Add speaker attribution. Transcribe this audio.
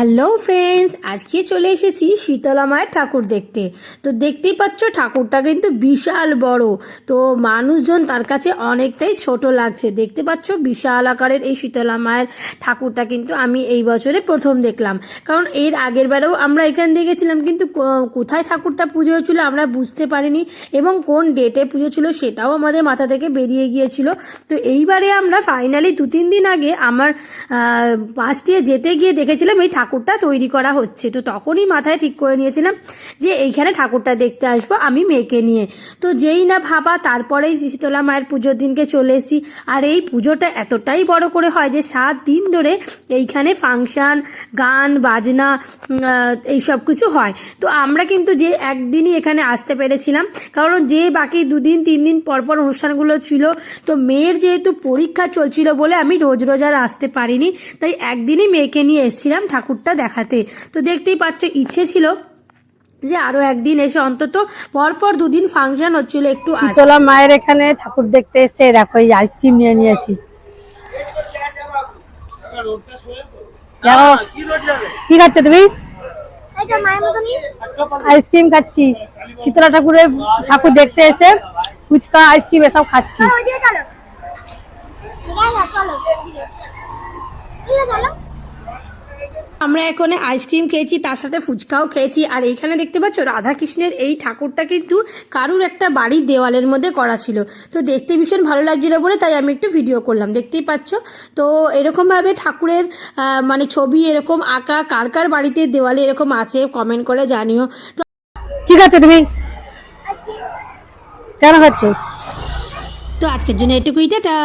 Speaker 1: Hello friends, আজকে চলে এসেছি শীতলা মায়ের ঠাকুর দেখতে। তো দেখতেই পাচ্ছ, ঠাকুরটা কিন্তু বিশাল বড়। তো মানুষজন তার কাছে অনেকটাই ছোট লাগছে। দেখতে পাচ্ছ, বিশাল আকারের এই শীতলা মায়ের ঠাকুরটা কিন্তু আমি এই বছরে প্রথম দেখলাম। কারণ এর আগের বারেও আমরা এখান দিয়ে গেছিলাম, কিন্তু কোথায় ঠাকুরটা পুজো হয়েছিল আমরা বুঝতে পারিনি এবং কোন ডেটে পুজো ছিল সেটাও আমাদের মাথা থেকে বেরিয়ে গিয়েছিল। তো এইবারে আমরা ফাইনালি দু তিন দিন আগে আমার পাশ দিয়ে যেতে গিয়ে দেখেছিলাম এই ঠাকুরটা তৈরি করা হচ্ছে। তো তখনই মাথায় ঠিক করে নিয়েছিলাম যে এইখানে ঠাকুরটা দেখতে আসব, আমি মেয়েকে নিয়ে। তো যেই না ভাবা, তারপরেই শীতলা মায়ের পুজোর দিনকে চলে এসি আর এই পুজোটা এতটাই বড় করে হয় যে সাত দিন ধরে এইখানে ফাংশন, গান, বাজনা এই সব কিছু হয়। তো আমরা কিন্তু যে একদিনই এখানে আসতে পেরেছিলাম, কারণ যে বাকি দুদিন, তিন দিন পর পর অনুষ্ঠানগুলো ছিল, তো মেয়ের যেহেতু পরীক্ষা চলছিল বলে আমি রোজ রোজ আর আসতে পারিনি, তাই একদিনই মেয়েকে নিয়ে এসেছিলাম ঠাকুরটা দেখাতে। তো দেখতেই পাচ্ছ ইচ্ছে ছিল যে আরও একদিন এসে অন্তত পরপর দুদিন ফাংশন হচ্ছিল একটু।
Speaker 2: শীতলা মায়ের এখানে ঠাকুর দেখতে এসে দেখো এই আইসক্রিম নিয়ে নিয়েছি। কি খাচ্ছ তুমি? আইসক্রিম খাচ্ছি। শীতলা ঠাকুরের ঠাকুর দেখতে এসে ফুচকা আইসক্রিম এসব খাচ্ছি।
Speaker 1: আমরা এখানে আইসক্রিম খেয়েছি তার সাথে ফুচকাও খেয়েছি। আর এইখানে দেখতে পাচ্ছ রাধাকৃষ্ণের এই ঠাকুরটা কিন্তু কারুর একটা বাড়ির দেওয়ালের মধ্যে করা ছিল। তো দেখতে ভীষণ ভালো লাগছিল বলে তাই আমি একটু ভিডিও করলাম। দেখতেই পাচ্ছ? তো এরকমভাবে ঠাকুরের মানে ছবি এরকম আঁকা কার কার বাড়িতে দেওয়ালে এরকম আছে কমেন্ট করে জানিও। তো
Speaker 2: ঠিক আছে তুমি? কেন খাচ্ছ?
Speaker 1: তো আজকের জন্য এটুকুই টাটা।